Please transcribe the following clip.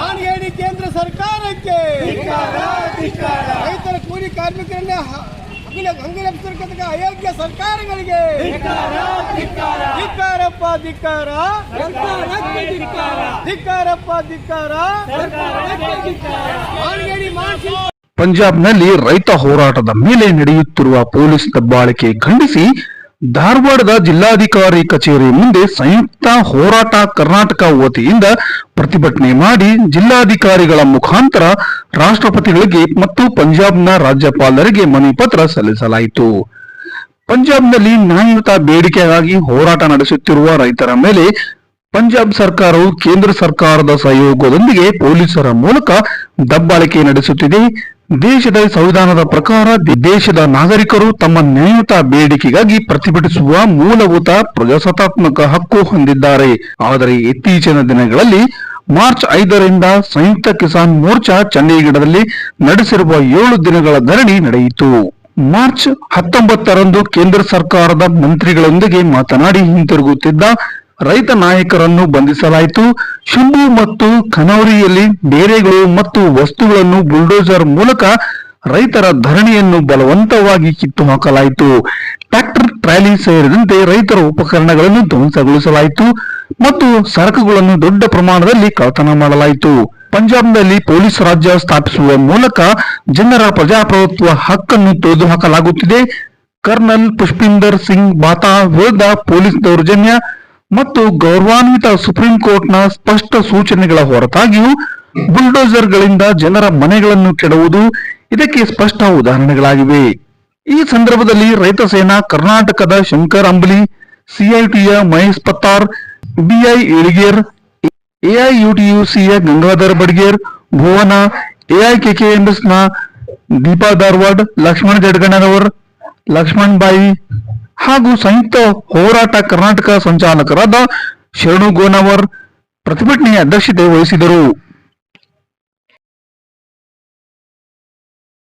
ಹಾನಿಗೇಡಿ ಕೇಂದ್ರ ಸರ್ಕಾರಕ್ಕೆ. ರೈತರ ಕೂಲಿ ಕಾರ್ಮಿಕರನ್ನ ಅಂಗರಕ್ಷಕ ಅಯೋಗ್ಯ ಸರ್ಕಾರಗಳಿಗೆ. ಧಿಕ್ಕಾರಪ್ಪ ಧಿಕ್ಕಾರ. ಧಿಕ್ಕಾರಪ್ಪ ಧಿಕ್ಕಾರ. ಪಂಜಾಬ್ನಲ್ಲಿ ರೈತ ಹೋರಾಟದ ಮೇಲೆ ನಡೆಯುತ್ತಿರುವ ಪೊಲೀಸ್ ದಬ್ಬಾಳಿಕೆ ಖಂಡಿಸಿ ಧಾರವಾಡದ ಜಿಲ್ಲಾಧಿಕಾರಿ ಕಚೇರಿ ಮುಂದೆ ಸಂಯುಕ್ತ ಹೋರಾಟ ಕರ್ನಾಟಕ ವತಿಯಿಂದ ಪ್ರತಿಭಟನೆ ಮಾಡಿ ಜಿಲ್ಲಾಧಿಕಾರಿಗಳ ಮುಖಾಂತರ ರಾಷ್ಟ್ರಪತಿಗಳಿಗೆ ಮತ್ತು ಪಂಜಾಬ್ನ ರಾಜ್ಯಪಾಲರಿಗೆ ಮನವಿ ಪತ್ರ ಸಲ್ಲಿಸಲಾಯಿತು. ಪಂಜಾಬ್ನಲ್ಲಿ ನ್ಯಾಯಯುತ ಬೇಡಿಕೆಗಾಗಿ ಹೋರಾಟ ನಡೆಸುತ್ತಿರುವ ರೈತರ ಮೇಲೆ ಪಂಜಾಬ್ ಸರ್ಕಾರವು ಕೇಂದ್ರ ಸರ್ಕಾರದ ಸಹಯೋಗದೊಂದಿಗೆ ಪೊಲೀಸರ ಮೂಲಕ ದಬ್ಬಾಳಿಕೆ ನಡೆಸುತ್ತಿದೆ. ದೇಶದ ಸಂವಿಧಾನದ ಪ್ರಕಾರ ದೇಶದ ನಾಗರಿಕರು ತಮ್ಮ ನ್ಯಾಯಯುತ ಬೇಡಿಕೆಗಾಗಿ ಪ್ರತಿಭಟಿಸುವ ಮೂಲಭೂತ ಪ್ರಜಾಸತ್ತಾತ್ಮಕ ಹಕ್ಕು ಹೊಂದಿದ್ದಾರೆ. ಆದರೆ ಇತ್ತೀಚಿನ ದಿನಗಳಲ್ಲಿ ಮಾರ್ಚ್ ಐದರಿಂದ ಸಂಯುಕ್ತ ಕಿಸಾನ್ ಮೋರ್ಚಾ ಚಂಡೀಗಢದಲ್ಲಿ ನಡೆಸಿರುವ ಏಳು ದಿನಗಳ ಧರಣಿ ನಡೆಯಿತು. ಮಾರ್ಚ್ ಹತ್ತೊಂಬತ್ತರಂದು ಕೇಂದ್ರ ಸರ್ಕಾರದ ಮಂತ್ರಿಗಳೊಂದಿಗೆ ಮಾತನಾಡಿ ಹಿಂತಿರುಗುತ್ತಿದ್ದ ರೈತ ನಾಯಕರನ್ನು ಬಂಧಿಸಲಾಯಿತು. ಶುಂಬು ಮತ್ತು ಖನೌರಿಯಲ್ಲಿ ಡೇರೆಗಳು ಮತ್ತು ವಸ್ತುಗಳನ್ನು ಬುಲ್ಡೋಸರ್ ಮೂಲಕ ರೈತರ ಧರಣಿಯನ್ನು ಬಲವಂತವಾಗಿ ಕಿತ್ತು ಹಾಕಲಾಯಿತು ಟ್ರ್ಯಾಕ್ಟರ್, ಟ್ರಾಲಿ ಸೇರಿದಂತೆ ರೈತರ ಉಪಕರಣಗಳನ್ನು ಧ್ವಂಸಗೊಳಿಸಲಾಯಿತು ಮತ್ತು ಸರಕುಗಳನ್ನು ದೊಡ್ಡ ಪ್ರಮಾಣದಲ್ಲಿ ಕಳತನ ಮಾಡಲಾಯಿತು. ಪಂಜಾಬ್ನಲ್ಲಿ ಪೊಲೀಸ್ ರಾಜ್ಯ ಸ್ಥಾಪಿಸುವ ಮೂಲಕ ಜನರ ಪ್ರಜಾಪ್ರಭುತ್ವ ಹಕ್ಕನ್ನು ತೆಗೆದುಹಾಕಲಾಗುತ್ತಿದೆ ಕರ್ನಲ್ ಪುಷ್ಪಿಂದರ್ ಸಿಂಗ್ ಬಾತಾ ವಿರುದ್ಧ ಪೊಲೀಸ್ ದೌರ್ಜನ್ಯ ಮತ್ತು ಗೌರವಾನ್ವಿತ ಸುಪ್ರೀಂ ಕೋರ್ಟ್ನ ಸ್ಪಷ್ಟ ಸೂಚನೆಗಳ ಹೊರತಾಗಿಯೂ ಬುಲ್ಡೋಸರ್ಗಳಿಂದ ಜನರ ಮನೆಗಳನ್ನು ಕೆಡುವುದು ಇದಕ್ಕೆ ಸ್ಪಷ್ಟ ಉದಾಹರಣೆಗಳಾಗಿವೆ. ಈ ಸಂದರ್ಭದಲ್ಲಿ ರೈತ ಸೇನಾ ಕರ್ನಾಟಕದ ಶಂಕರ್ ಅಂಬಲಿ, ಸಿಐಟಿಯ ಮಹೇಶ್ ಪತ್ತಾರ್ ಬಿಐ ಏಳಿಗೇರ್, ಎಐಯುಟಿಯುಸಿಯ ಗಂಗಾಧರ್ ಬಡ್ಗೇರ್, ಭುವನ ಎಐಕೆಕೆಎಂಎಸ್ನ ದೀಪಾ ಧಾರವಾಡ್, ಲಕ್ಷ್ಮಣ್ ಜಡ್ಗಣ್ಣನವರ್, ಲಕ್ಷ್ಮಣ್ ಬಾಯಿ ಹಾಗೂ ಸಂಯುಕ್ತ ಹೋರಾಟ ಕರ್ನಾಟಕ ಸಂಚಾಲಕರಾದ ಶರಣು ಗೋನವರ್ ಪ್ರತಿಭಟನೆಯ ಅಧ್ಯಕ್ಷತೆ ವಹಿಸಿದರು.